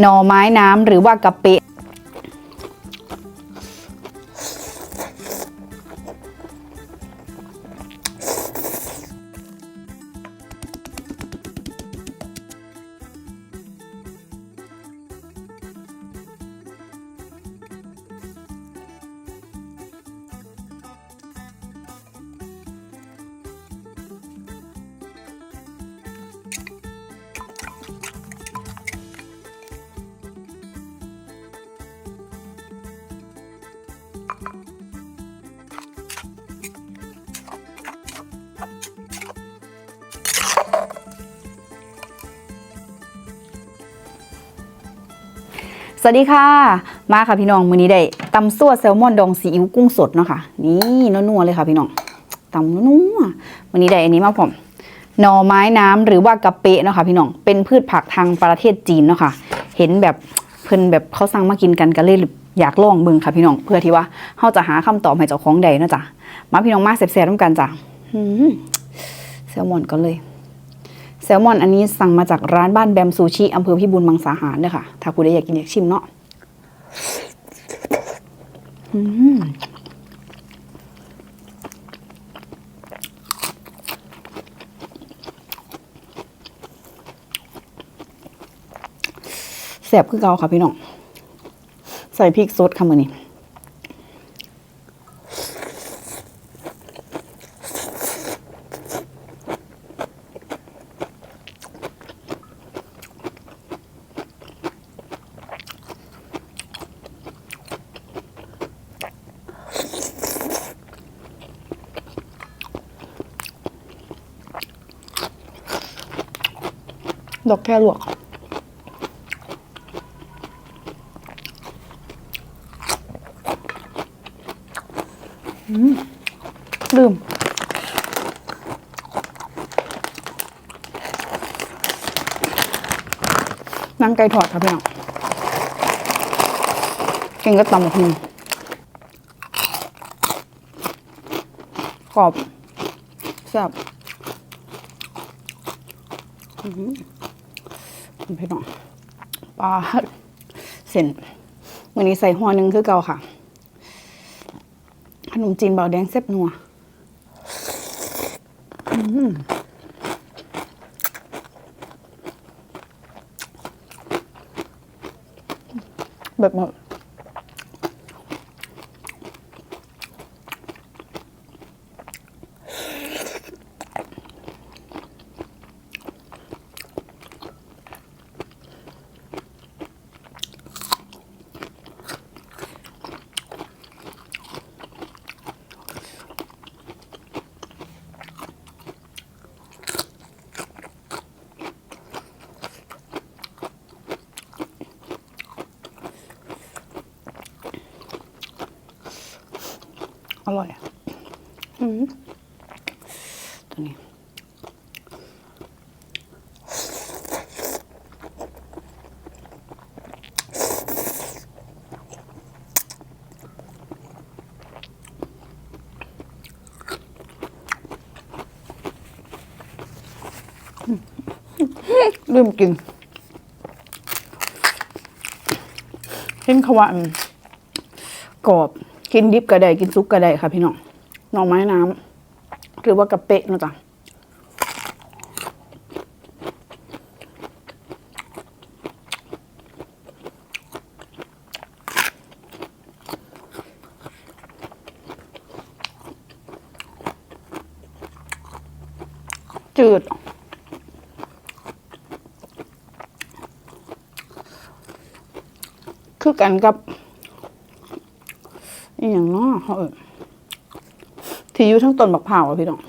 หน่อไม้น้ำหรือว่ากะปิ สวัสดีค่ะ มาค่ะพี่น้องมื้อนี้ได้ตำซั่วแซลมอนดองซีอิ๊วกุ้งสดเนาะค่ะ นี่นัวๆเลยค่ะพี่น้องตำนัวๆมื้อนี้ได้อันนี้มาผมหน่อไม้น้ำหรือว่ากะเปะเนาะค่ะพี่น้องเป็นพืชผักทางประเทศจีนเนาะค่ะ เห็นแบบเพิ่นแบบเขาสั่งมากินกันก็เลยอยากลองเบิ่งค่ะพี่น้องเพื่อที่ว่าเฮาจะหาคำตอบให้เจ้าของใดเนาะจ้ะมาพี่น้องมาแซ่บๆร่วมกันจ้ะแซลมอนก่อนเลย แซลมอนอันนี้สั่งมาจากร้านบ้านแบมซูชิอำเภอพิบูลมังสาหารเด้อค่ะ ถ้าคุณได้อยากกินอยากชิมเนาะแซ่บคือเกาค่ะพี่น้อง ใส่พริกสดค่ะมือนี้ ดอกแค่ลวกอืมลืมนางไก่ทอดค่ะพี่น้องเก่งก็ตำบักหุ่งกรอบแซ่บอื้อหือ พี่น้องปลาเส้นวันนี้ใส่หัวหนึ่งคือเก่าค่ะ ขนมจีนเบาแดงเซ็บนัวอื้อหือแบบ อร่อยอะอืมตัวนี้ลืมกินเห็นเขาว่าอืมกรอบ กินดิบก็ได้กินซุปก็ได้ค่ะพี่น้องหน่อไม้น้ำหรือว่ากะเปะนะจ๊ะจืดคือกันกับ อหย่างเนาะเขาเออที่อยู่ทั้งต้นบักพร้าอะพี่น้อง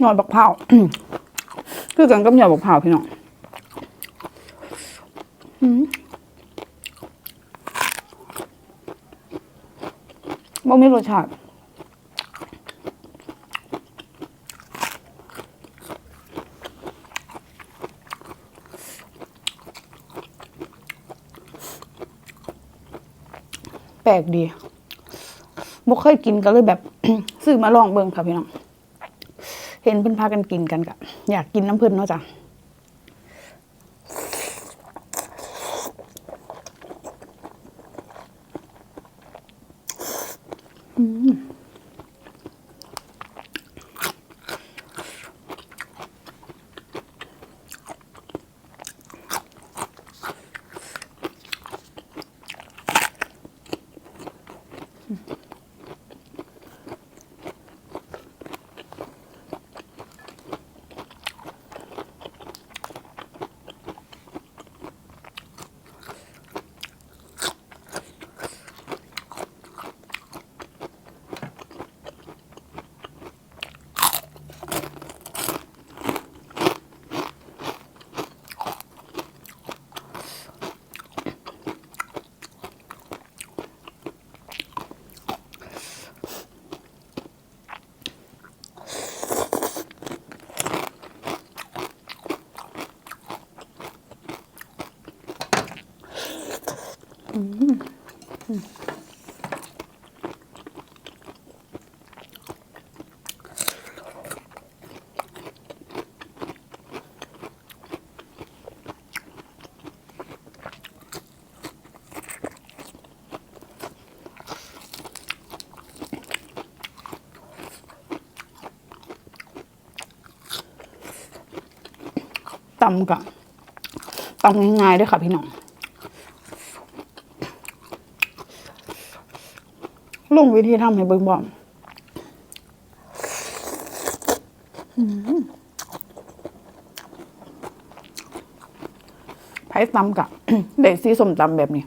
หยอดบักพร้าคือกันกับหยอดบักพร้าพี่น้องบ่มีรสชาติ แปลกดีบ่เคยกินก็เลยแบบ ซื้อมาลองเบิ่งค่ะพี่น้อง เห็นเพิ่นพากันกินกันกะอยากกินน้ำเพิ่นเนาะจ้ะ ตำกับตำง่ายๆด้วยค่ะพี่น้องลงวิธีทำให้เบิ่งบอมไผ่ตำกับเด็กซีสมตำแบบนี้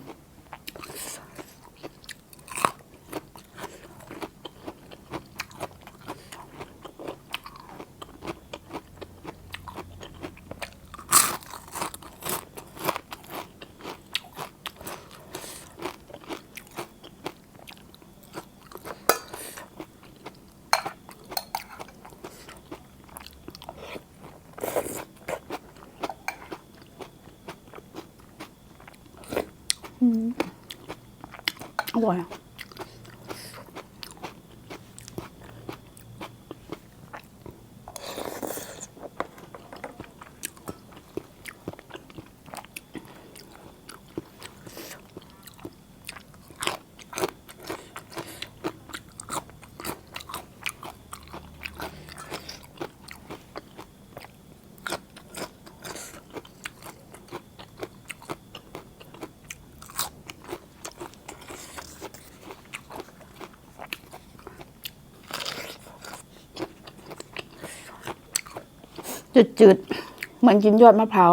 อร่อ จืดๆ เหมือนกินยอดมะพร้าว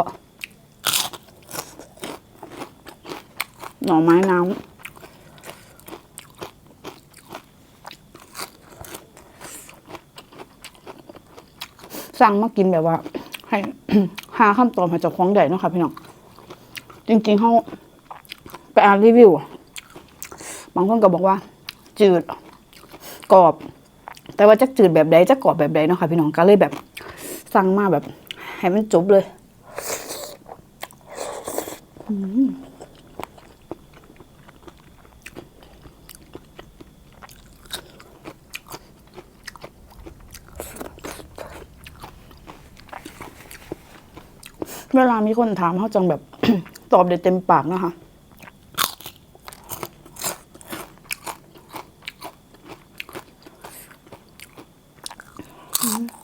หน่อไม้น้ำสั่งมากินแบบว่า ให้หาคำตอบมาจากของใดเนาะค่ะพี่น้องจริงๆเขาไปอ่านรีวิว บางคนก็บอกว่า จืดกรอบ แต่ว่าจะจืดแบบใดจะกรอบแบบใดเนาะค่ะพี่น้องก็เลยแบบ สั่งมาแบบ ให้มันจบเลยเวลามีคนถามเขาจังแบบ ตอบได้เต็มปากนะคะพ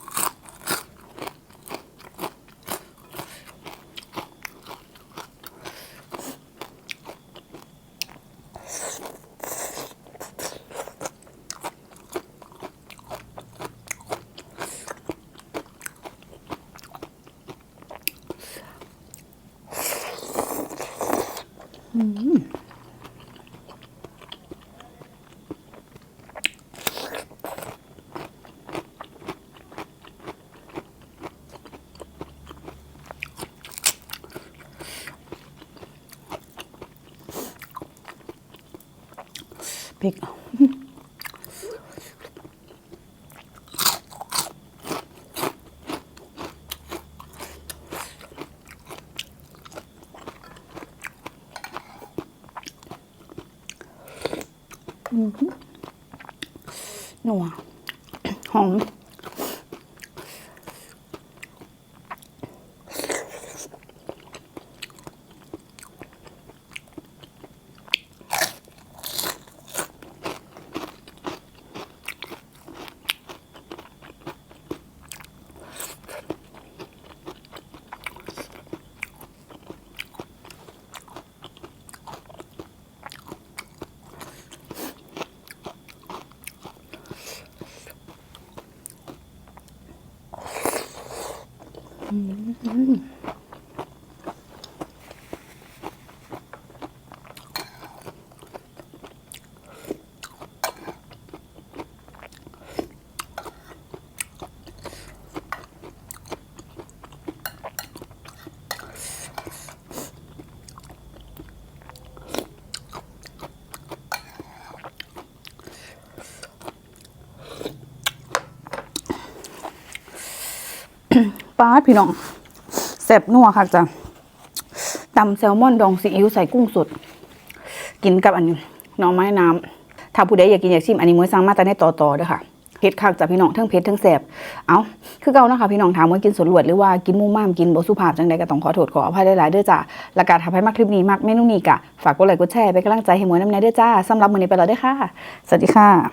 ริก อ นัว หอม ป้าพี่น้อง ซ่บนัวค่ะจ้ะตำแซลมอนดองซีอิ๊วใส่กุ้งสด กินกับอันนี้หน่อไม้น้ำถ้าผู้ใดอยากกินอยากชิมอันนี้มื้อสั่งมาแต่ในต่อต่อๆเด้อค่ะเผ็ดคักจ้ะพี่น้องทั้งเผ็ดทั้งแซ่บเอาคือเก่านะคะพี่น้องถามว่ากินสดลวดหรือว่ากินมุมม่ามกินบสุภาพจังใดก็ต้องขอโทษขออภัยหลายๆเด้อจ้ะและการทำให้มักคลิปนี้มักเมนูนี้กะฝากกดไลค์กดแชร์เป็นกำลังใจให้หมวยน้ำในเด้อจ้าสำหรับมื้อนี้ไปแล้วเด้อค่ะ สวัสดีค่ะ